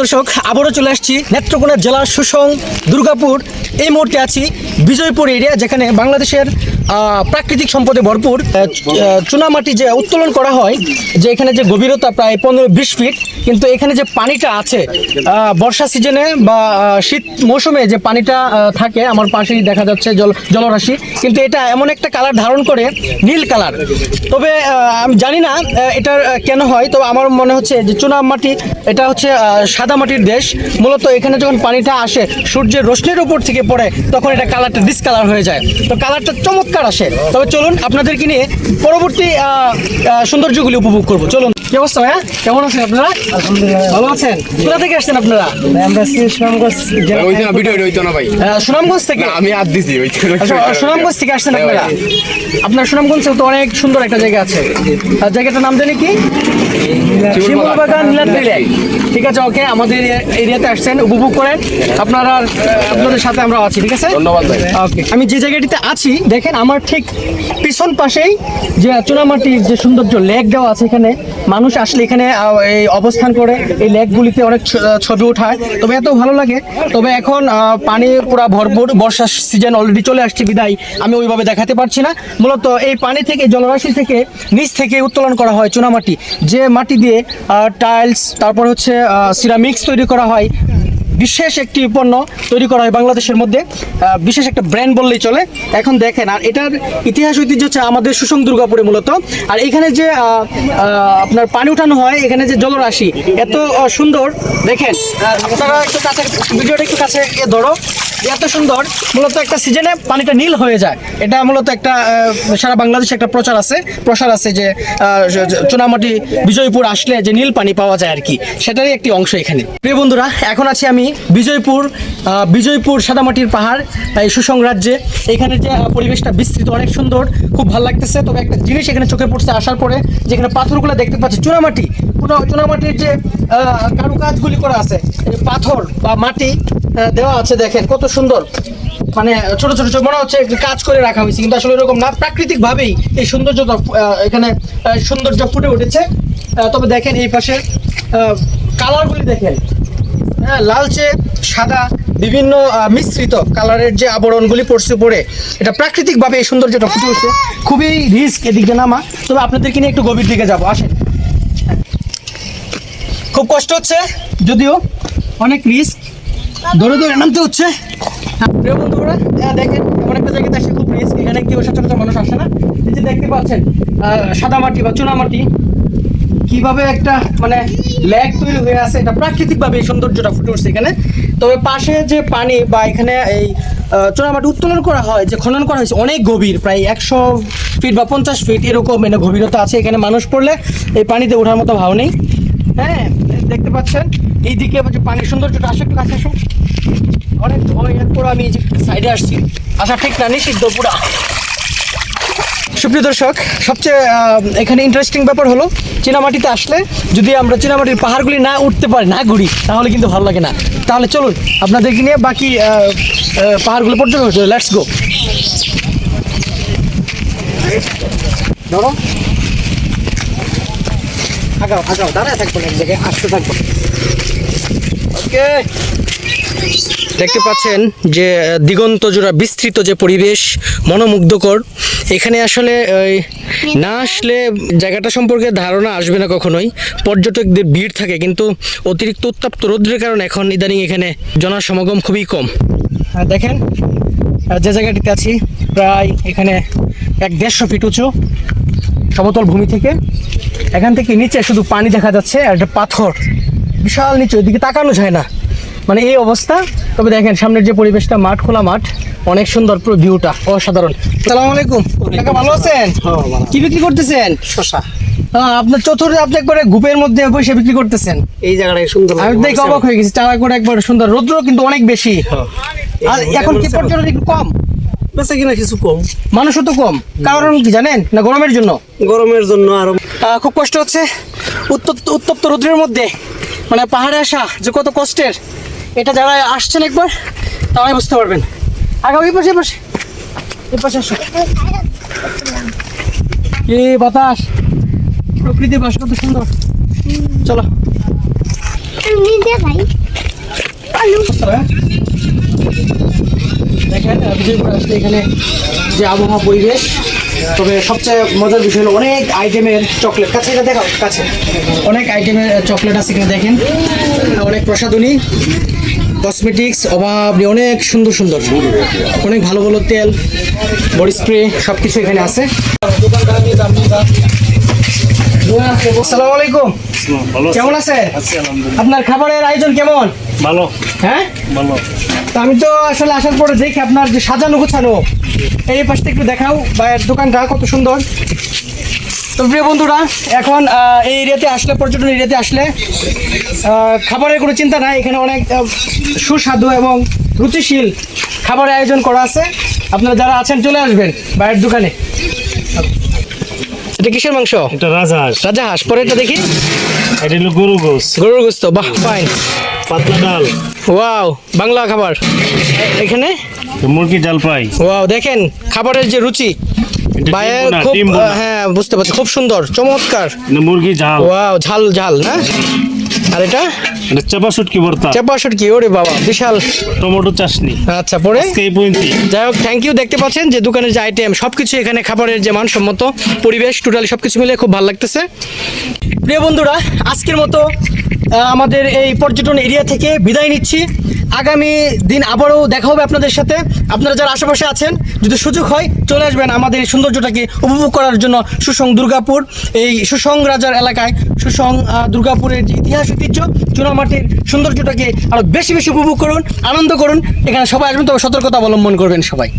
দর্শক, আবারও চলে আসছি নেত্রকোনা জেলার সুসং দুর্গাপুর। এই মুহূর্তে আছি বিজয়পুর এরিয়া যেখানে বাংলাদেশের প্রাকৃতিক সম্পদে ভরপুর চুনামাটি যে উত্তোলন করা হয়, যে এখানে যে গভীরতা প্রায় পনেরো বিশ ফিট কিন্তু এখানে যে পানিটা আছে বর্ষা সিজনে বা শীত মৌসুমে যে পানিটা থাকে, আমার পাশেই দেখা যাচ্ছে জল, জলরাশি, কিন্তু এটা এমন একটা কালার ধারণ করে, নীল কালার। তবে আমি জানি না এটার কেন হয়, তবে আমার মনে হচ্ছে যে চুনা মাটি, এটা হচ্ছে সাদা মাটির দেশ। মূলত এখানে যখন পানিটা আসে, সূর্যের রশ্মির উপর থেকে পড়ে, তখন এটা কালারটা ডিসকালার হয়ে যায়। তো কালারটা চমৎকার আসে। তবে চলুন, আপনাদেরকে নিয়ে পরবর্তী সৌন্দর্যগুলি উপভোগ করব। চলুন। কি অবস্থা, ভাইয়া? কেমন আছেন আপনারা? ভালো আছেন? কোথা থেকে আসছেন আপনারা? আমরা সুনামগঞ্জ ওই না ভিডিও হইতো না ভাই? সুনামগঞ্জ থেকে? আমি হাত দিছি ওই আচ্ছা, সুনামগঞ্জ থেকে আসছেন আপনারা? তো অনেক সুন্দর একটা জায়গা আছে। আর জায়গাটার নাম জানি কি? নীলাদ্রি ঠিক আছে ওকে আমাদের এরিয়াতে আসছেন উপভোগ করেন। আপনারা আপনাদের সাথে আমরা আছি ঠিক আছে? ধন্যবাদ ভাই। ওকে আমি যে জায়গাটিতে আছি দেখেন আমার ঠিক পিছন পাশেই যে চুনামাটির যে সৌন্দর্য লেক দেওয়া আছে এখানে মানুষ আসলে এখানে এই অবস্থান করে এই লেকগুলিতে অনেক ছবি ওঠায় তবে এত ভালো লাগে, তবে এখন পানি পুরো ভরপুর বর্ষার সিজন অলরেডি চলে আসছে, বিদায় আমি ওইভাবে দেখাতে পারছি না। মূলত এই পানি থেকে, জলরাশি থেকে, নিচ থেকে উত্তোলন করা হয় চুনামাটি। যে মাটি দিয়ে টাইলস তারপর হচ্ছে সিরামিক্স তৈরি করা হয় বিশেষ একটি পণ্য তৈরি করা হয় বাংলাদেশের মধ্যে। বিশেষ একটা ব্র্যান্ড বললেই চলে। এখন দেখেন, আর এটার ইতিহাস ঐতিহ্য হচ্ছে আমাদের সুষম দুর্গাপুরে মূলত। আর এখানে যে আপনার পানি উঠানো হয়, এখানে যে জলরাশি, এত সুন্দর। দেখেন আপনারা একটু কাছে, ভিডিওটা একটু কাছে ধরো। এত সুন্দর, মূলত একটা সিজনে পানিটা নীল হয়ে যায়। এটা মূলত একটা সারা বাংলাদেশে একটা প্রচার আছে। প্রসার আছে যে চুনামাটি বিজয়পুর আসলে যে নীল পানি পাওয়া যায় আর কি। সেটারই একটি অংশ এখানে। প্রিয় বন্ধুরা, এখন আছি আমি বিজয়পুর বিজয়পুর সাদামাটির পাহাড় সুসং রাজ্যে এখানে যে পরিবেশটা বিস্তৃত, অনেক সুন্দর, খুব ভালো লাগতেছে। তবে একটা জিনিস এখানে চোখে পড়ছে আসার পরে, যেখানে পাথরগুলো দেখতে পাচ্ছি, চুনামাটি। চুনামাটির যে কারুকাজগুলি করা আছে পাথর বা মাটি দেওয়া আছে, দেখেন, কত সুন্দর। মানে ছোট ছোট ছোট, মনে হচ্ছে কাজ করে রাখা হয়েছে, কিন্তু আসলে এরকম না। প্রাকৃতিক ভাবেই এই সৌন্দর্যটা এখানে সৌন্দর্য ফুটে উঠেছে। তবে দেখেন এই পাশে কালারগুলি দেখেন। লালচে সাদা বিভিন্ন মিশ্রিত কালারের যে আবরণগুলি পড়ছে পড়ে এটা প্রাকৃতিকভাবে এই সৌন্দর্যটা ফুটে উঠছে। খুবই রিস্ক এদিক নামা। তবে আপনাদেরকে নিয়ে একটু গভীর দিকে যাব আসেন। খুব কষ্ট হচ্ছে যদিও অনেক রিস্ক। ধরে ধরে নামতে হচ্ছে। হ্যাঁ, প্রিয় বন্ধুরা হ্যাঁ, দেখেন এমন জায়গাতে আসে খুব রিস্ক। এখানে কেউ সচরাচর মানুষ আসে না। এই যে দেখতে পাচ্ছেন সাদা মাটি বা চুনা মাটি কীভাবে একটা মানে ল্যাগ তৈরি হয়ে আছে এটা প্রাকৃতিকভাবে এই সৌন্দর্যটা ফুটে উঠছে এখানে। তবে পাশে যে পানি বা এখানে এই আহ, চুনামাটি উত্তোলন করা হয় যে খনন করা হয়েছে অনেক গভীর প্রায় একশো ফিট বা পঞ্চাশ ফিট এরকম মানে গভীরতা আছে। এখানে মানুষ পড়লে এই পানিতে ওঠার মতো ভাও নেই। হ্যাঁ দেখতে পাচ্ছেন? এইদিকে পানির সৌন্দর্যটা আসে একটু কাছে আসো। অনেক এরপর আমি সাইডে আসছি। আসা ঠিক না নিষিদ্ধ পুরা। সুপ্রিয় দর্শক, সবচেয়ে এখানে ইন্টারেস্টিং ব্যাপার হলো, চীনামাটিতে আসলে যদি আমরা চীনামাটির পাহাড়গুলি না উঠতে পারি, না ঘুরি, তাহলে কিন্তু ভালো লাগে না। তাহলে চলুন, আপনাদেরকে নিয়ে বাকি পাহাড়গুলো পর্যন্ত লেটস গো থাকব দেখতে পাচ্ছেন যে দিগন্ত জোড়া বিস্তৃত যে পরিবেশ, মনোমুগ্ধকর এখানে আসলে ওই, না আসলে জায়গাটা সম্পর্কে ধারণা আসবে না কখনোই। পর্যটকদের ভিড় থাকে কিন্তু অতিরিক্ত উত্তাপ্ত রৌদ্রের কারণে এখন ইদানিং এখানে জনসমাগম খুবই কম। দেখেন যে জায়গাটিতে আছি প্রায় এখানে এক দেড়শো ফিট উঁচু সমতল ভূমি থেকে। এখান থেকে নিচে শুধু পানি দেখা যাচ্ছে আর একটা পাথর। বিশাল নিচে ওইদিকে তাকানো যায় না। মানে এই অবস্থা। তবে দেখেন সামনের যে পরিবেশটা মাঠ খোলা মাঠ অনেক সুন্দর পুরো ভিউটা অসাধারণ। সালাম আলাইকুম। কাকা ভালো আছেন? কি বিক্রি করতেছেন? শশা হ্যাঁ, আপনার চতুর্থ আপনি একবারে গ্রুপের মধ্যে বসে বিক্রি করতেছেন। এই জায়গাটায় সুন্দর আমি দেখে অবাক হয়ে গেছি চারা করে একবার সুন্দর রৌদ্র কিন্তু অনেক বেশি। আর এখন কি পর্যটক একটু কম? বেচা কিনা কিছু কম। মানুষও তো কম। কারণ কি জানেন? না গরমের জন্য? গরমের জন্য আরও খুব কষ্ট হচ্ছে। উত্তপ্ত উত্তপ্ত রোদ্রের মধ্যে। মানে পাহাড়ে আসা যে কত কষ্টের এটা যারা আসছেন একবার তারাই বুঝতে পারবেন। আগামী এই পাশে পাশে। এই পাশে কি বাতাস। প্রকৃতি বাস কত সুন্দর। চলো। দেখেন এখানে যে আবহাওয়া পরিবেশ, তবে সবচেয়ে মজার বিষয় হলো অনেক আইটেমের চকলেট। কাছে এটা কাছে। অনেক আইটেমের চকলেট আছে এখানে দেখেন। অনেক প্রসাধনী। কসমেটিক্স অভাব নেই, অনেক সুন্দর সুন্দর। অনেক ভালো ভালো তেল বডি স্প্রে সব কিছু এখানে আছে। আসসালামু আলাইকুম। কেমন আছে আপনার খাবারের আয়োজন কেমন? ভালো। হ্যাঁ? ভালো। তো আমি তো আসলে আসার পরে দেখি আপনার যে সাজানো গোছানো এই পাশটা একটু দেখাও বাইরের দোকানটা কত সুন্দর। তো প্রিয় বন্ধুরা এখন এই এরিয়াতে আসলে পর্যটন এরিয়াতে আসলে খাবারের কোনো চিন্তা নাই। এখানে অনেক সুস্বাদু এবং রুচিশীল খাবারের আয়োজন করা আছে। আপনারা যারা আছেন চলে আসবেন বাইরের দোকানে। এটা কিসের মাংস? এটা রাজহাঁস রাজা হাঁস। পরে এটা দেখি। এটা হলো গরু গোস গরুর গোস্ত বাহ ফাইন পাতলা ডাল। ওয়াও বাংলা খাবার। এখানে? মুরগি ডাল পাই। ওয়াও দেখেন খাবারের যে রুচি। খুব হ্যাঁ বুঝতে পারছি। খুব সুন্দর চমৎকার। মুরগি ঝাল। ওয়াও ঝাল ঝাল না? আর এটা? এটা চাপা শুটকি ভর্তা। চাপাশট কি ওরে বাবা বিশাল। টমেটো চাশনি। আচ্ছা পরে? এই যাই হোক থ্যাংক ইউ দেখতে পাচ্ছেন যে দোকানের যে আইটেম সব কিছু এখানে খাবারের যে মানসম্মত পরিবেশ টোটালি সব কিছু মিলে খুব ভালো লাগতেছে। প্রিয় বন্ধুরা আজকের মতো আমাদের এই পর্যটন এরিয়া থেকে বিদায় নিচ্ছি। আগামী দিন আবারও দেখা হবে আপনাদের সাথে। আপনারা যারা আশেপাশে আছেন, যদি সুযোগ হয়, চলে আসবেন আমাদের এই সৌন্দর্যটাকে উপভোগ করার জন্য সুসং দুর্গাপুর। এই সুসং রাজার এলাকায় সুসং দুর্গাপুরের যে ইতিহাস, ঐতিহ্য, চুনামাটির সৌন্দর্যটাকে আরও বেশি বেশি উপভোগ করুন, আনন্দ করুন। এখানে সবাই আসবেন, তবে সতর্কতা অবলম্বন করবেন সবাই।